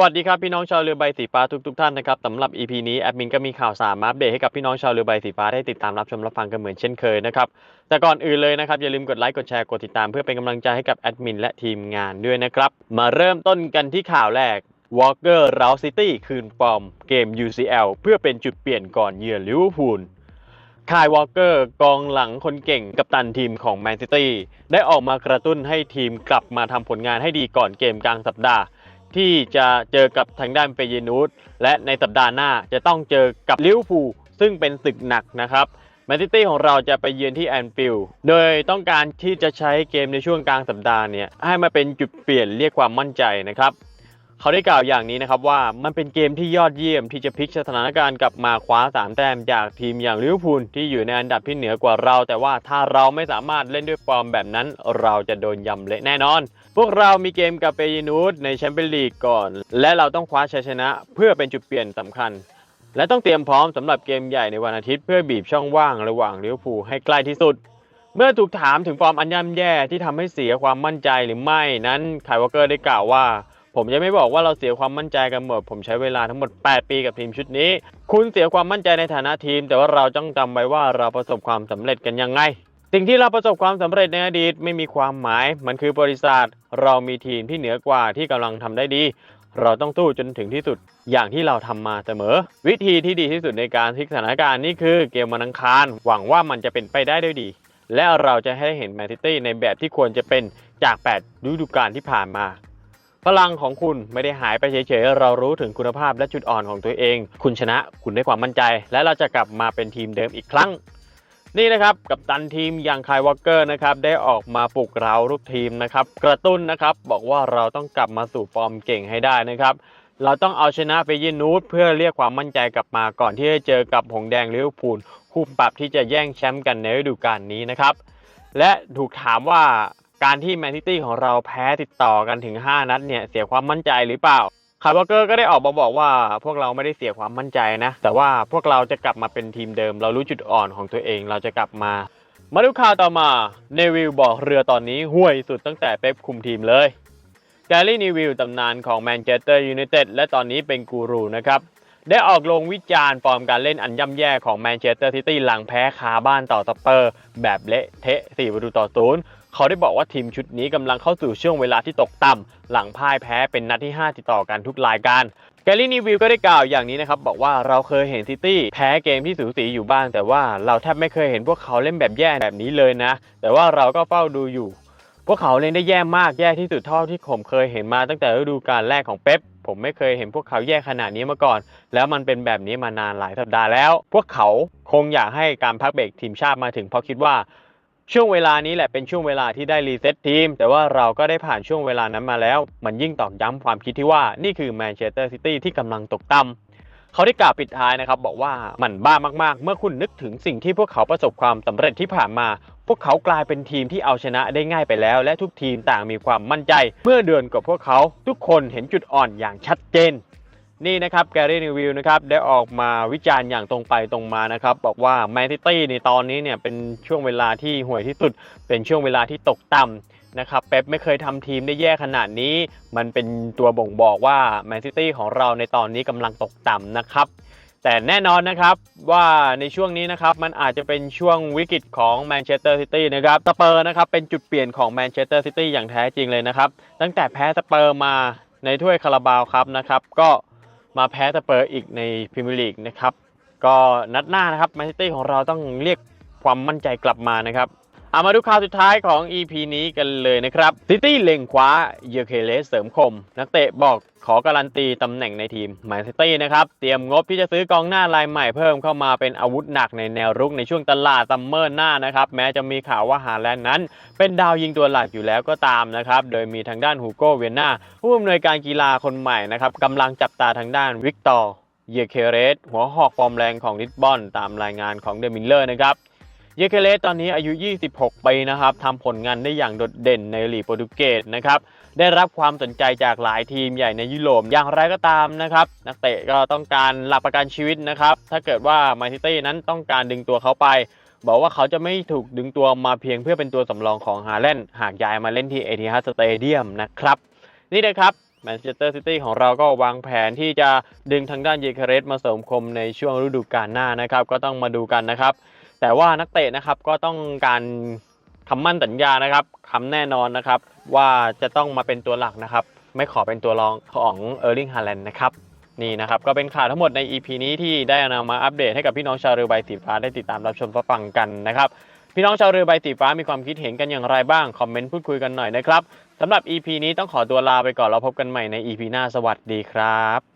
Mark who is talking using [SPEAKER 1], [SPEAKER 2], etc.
[SPEAKER 1] วัสดีครับพี่น้องชาวเรือใบสีฟ้าทุกทท่านนะครับสำหรับ EP นี้แอดมินก็มีข่าวสารมาอัปเดตให้กับพี่น้องชาวเรือใบสีฟ้าได้ติดตามรับชมรับฟังกันเหมือนเช่นเคยนะครับแต่ก่อนอื่นเลยนะครับอย่าลืมกดไลค์กดแชร์กดติดตามเพื่อเป็นกำลังใจให้กับแอดมินและทีมงานด้วยนะครับมาเริ่มต้นกันที่ข่าวแรก Walker r o u City คืนฟอร์มเกม UCL เพื่อเป็นจุดเปลี่ยนก่อนเยือนลิเวอร์พูลคายวอลเกอร์กองหลังคนเก่งกับตันทีมของแมนซิตี้ได้ออกมากระตุ้นให้ทีมกลับมาทำผลงานให้ดีก่อนเกมกลางสัปดาห์ ที่จะเจอกับทางด้านเปเยนูสและในสัปดาห์หน้าจะต้องเจอกับลิเวอร์พูลซึ่งเป็นศึกหนักนะครับแมนซิตี้ของเราจะไปเยือนที่แอนฟิลด์โดยต้องการที่จะใช้เกมในช่วงกลางสัปดาห์เนี่ยให้มาเป็นจุดเปลี่ยนเรียกความมั่นใจนะครับ เขาได้กล่าวอย่างนี้นะครับว่ามันเป็นเกมที่ยอดเยี่ยมที่จะพลิกสถานการณ์กลับมาคว้า 3 แต้มจากทีมอย่างลิเวอร์พูลที่อยู่ในอันดับที่เหนือกว่าเรา แต่ว่าถ้าเราไม่สามารถเล่นด้วยฟอร์มแบบนั้นเราจะโดนยำเละแน่นอน พวกเรามีเกมกับเปยินูสในแชมเปี้ยนลีกก่อน และเราต้องคว้าชัยชนะเพื่อเป็นจุดเปลี่ยนสำคัญ และต้องเตรียมพร้อมสำหรับเกมใหญ่ในวันอาทิตย์เพื่อบีบช่องว่างระหว่างลิเวอร์พูลให้ใกล้ที่สุดเมื่อถูกถามถึงฟอร์มอันย่ำแย่ที่ทำให้เสียความมั่นใจหรือไม่นั้นไคยวอเกอร์ได้กล่าวว่า ผมจะไม่บอกว่าเราเสียความมั่นใจกันหมด ผมใช้เวลาทั้งหมด 8 ปีกับทีมชุดนี้ คุณเสียความมั่นใจในฐานะทีม แต่ว่าเราต้องจำไว้ว่าเราประสบความสำเร็จกันยังไง สิ่งที่เราประสบความสำเร็จในอดีตไม่มีความหมาย มันคือบริษัท เรามีทีมที่เหนือกว่าที่กำลังทำได้ดี เราต้องสู้จนถึงที่สุด อย่างที่เราทำมาเสมอ วิธีที่ดีที่สุดในการพลิกสถานการณ์นี่คือเกมวันอังคาร หวังว่ามันจะเป็นไปได้ด้วยดี และเราจะให้เห็นแมนซิตี้ในแบบที่ควรจะเป็นจาก 8 ฤดูกาลที่ผ่านมา พลังของคุณไม่ได้หายไปเฉยๆ เรารู้ถึงคุณภาพและจุดอ่อนของตัวเอง คุณชนะคุณได้ความมั่นใจ และเราจะกลับมาเป็นทีมเดิมอีกครั้ง นี่นะครับกับตันทีมอย่างคายวอลเกอร์นะครับได้ออกมาปลุกเราลูกทีมนะครับกระตุ้นนะครับบอกว่าเราต้องกลับมาสู่ฟอร์มเก่งให้ได้นะครับเราต้องเอาชนะเฟยินูสเพื่อเรียกความมั่นใจกลับมาก่อนที่จะเจอกับหงแดงลิเวอร์พูลคู่ปรับที่จะแย่งแชมป์กันในฤดูกาลนี้นะครับและถูกถามว่า การที่แมนซิตี้ของเราแพ้ติดต่อกันถึง 5 นัดเนี่ยเสียความมั่นใจหรือเปล่าคาร์บเกอร์ก็ได้ออกมาบอกว่าพวกเราไม่ได้เสียความมั่นใจนะ แต่ว่าพวกเราจะกลับมาเป็นทีมเดิม เรารู้จุดอ่อนของตัวเองเราจะกลับมา มาดูข่าวต่อมาเนวิลบอกเรือตอนนี้ห่วยสุดตั้งแต่เป๊ปคุมทีมเลยแกลลี่นิวิลตำนานของแมนเชสเตอร์ยูไนเต็ดและตอนนี้เป็นกูรูนะครับได้ออกลงวิจารณ์ฟอร์มการเล่นอันย่ำแย่ของแมนเชสเตอร์ซิตี้หลังแพ้คาบ้านต่อสเปอร์ แบบเละเทะ 4 ประตูต่อศูนย์ เขาได้บอกว่าทีมชุดนี้กำลังเข้าสู่ช่วงเวลาที่ตกต่ำหลังพ่ายแพ้เป็นนัดที่ 5 ติดต่อกันทุกรายการแกลลี่นิวิลก็ได้กล่าวอย่างนี้นะครับ บอกว่าเราเคยเห็นซิตี้แพ้เกมที่สูสีอยู่บ้าง แต่ว่าเราแทบไม่เคยเห็นพวกเขาเล่นแบบแย่แบบนี้เลยนะ แต่ว่าเราก็เฝ้าดูอยู่ พวกเขาเล่นได้แย่มากแย่ที่สุดเท่าที่ผมเคยเห็นมาตั้งแต่ฤดูกาลแรกของเป๊ปผมไม่เคยเห็นพวกเขาแย่ขนาดนี้มาก่อน แล้วมันเป็นแบบนี้มานานหลายสัปดาห์แล้ว พวกเขาคงอยากให้การพักเบรกทีมชาติมาถึงเพราะคิดว่า ช่วงเวลานี้แหละเป็นช่วงเวลาที่ได้รีเซ็ตทีม แต่ว่าเราก็ได้ผ่านช่วงเวลานั้นมาแล้ว มันยิ่งตอกย้ำความคิดที่ว่านี่คือแมนเชสเตอร์ซิตี้ที่กำลังตกต่ำเขาได้กล่าวปิดท้ายนะครับ บอกว่ามันบ้ามากๆ เมื่อคุณนึกถึงสิ่งที่พวกเขาประสบความสำเร็จที่ผ่านมา พวกเขากลายเป็นทีมที่เอาชนะได้ง่ายไปแล้ว และทุกทีมต่างมีความมั่นใจ เมื่อเดือนกับพวกเขา ทุกคนเห็นจุดอ่อนอย่างชัดเจน นี่นะครับแกรี่นิวิลนะครับได้ออกมาวิจารณ์อย่างตรงไปตรงมานะครับบอกว่าแมนซิตี้ในตอนนี้เนี่ยเป็นช่วงเวลาที่ห่วยที่สุด เป็นช่วงเวลาที่ตกต่ำนะครับเป๊ปไม่เคยทำทีมได้แย่ขนาดนี้ มันเป็นตัวบ่งบอกว่าแมนซิตี้ของเราในตอนนี้กำลังตกต่ำนะครับแต่แน่นอนนะครับว่าในช่วงนี้นะครับมันอาจจะเป็นช่วงวิกฤตของแมนเชสเตอร์ซิตี้นะครับสเปอร์นะครับเป็นจุดเปลี่ยนของแมนเชสเตอร์ซิตี้อย่างแท้จริงเลยนะครับตั้งแต่แพ้สเปอร์มาในถ้วยคาราบาวครับนะครับก็ มาแพ้สเปอร์อีกในพรีเมียร์ลีกนะครับ ก็นัดหน้านะครับแมนซิตี้ของเราต้องเรียกความมั่นใจกลับมานะครับ เอามาดูข่าวสุดท้ายของ EP นี้กันเลยนะครับซิตี้เล็งคว้าเยอเคเลสเสริมคม นักเตะบอกขอการันตีตำแหน่งในทีมแมนซิตี้นะครับ เตรียมงบที่จะซื้อกองหน้ารายใหม่เพิ่มเข้ามาเป็นอาวุธหนักในแนวรุกในช่วงตลาดซัมเมอร์หน้านะครับ แม้จะมีข่าวว่าฮาแลนด์นั้น เป็นดาวยิงตัวหลักอยู่แล้วก็ตามนะครับ โดยมีทางด้านฮูโกเวียนนาผู้อำนวยการกีฬาคนใหม่นะครับกำลังจับตาทางด้านวิกตอร์เยเคเรสหัวหอกฟอร์มแรงของลิสบอนตามรายงานของเดมิลเลอร์นะครับ เยเคเลสตอนนี้อายุ 26 ปีนะครับทำผลงานได้อย่างโดดเด่นในลีกโปรตุเกสนะครับ ได้รับความสนใจจากหลายทีมใหญ่ในยุโรป อย่างไรก็ตามนะครับ นักเตะก็ต้องการหลักประกันชีวิตนะครับ ถ้าเกิดว่ามาซิตี้นั้นต้องการดึงตัวเขาไป บอกว่าเขาจะไม่ถูกดึงตัวมาเพียงเพื่อเป็นตัวสำรองของฮาแลนด์หากย้ายมาเล่นที่เอทิฮัสเตเดียมนะครับ นี่นะครับแมนเชสเตอร์ซิตี้ของเราก็วางแผนที่จะดึงทางด้านเยเคเรสมาเสริมคมในช่วงฤดูกาลหน้านะครับ ก็ต้องมาดูกันนะครับ แต่ว่านักเตะนะครับก็ต้องการคำมั่นสัญญานะครับคำแน่นอนนะครับ ว่าจะต้องมาเป็นตัวหลักนะครับ ไม่ขอเป็นตัวรองของเออร์ลิงฮาแลนด์นะครับนี่นะครับก็เป็นข่าวทั้งหมดใน EP นี้ที่ได้นำมาอัปเดตให้กับพี่น้องชาวเรือใบสีฟ้าได้ติดตามรับชมรับฟังกันนะครับพี่น้องชาวเรือใบสีฟ้ามีความคิดเห็นกันอย่างไรบ้าง คอมเมนต์พูดคุยกันหน่อยนะครับสำหรับ EP นี้ต้องขอตัวลาไปก่อนเราพบกันใหม่ใน EP หน้าสวัสดีครับ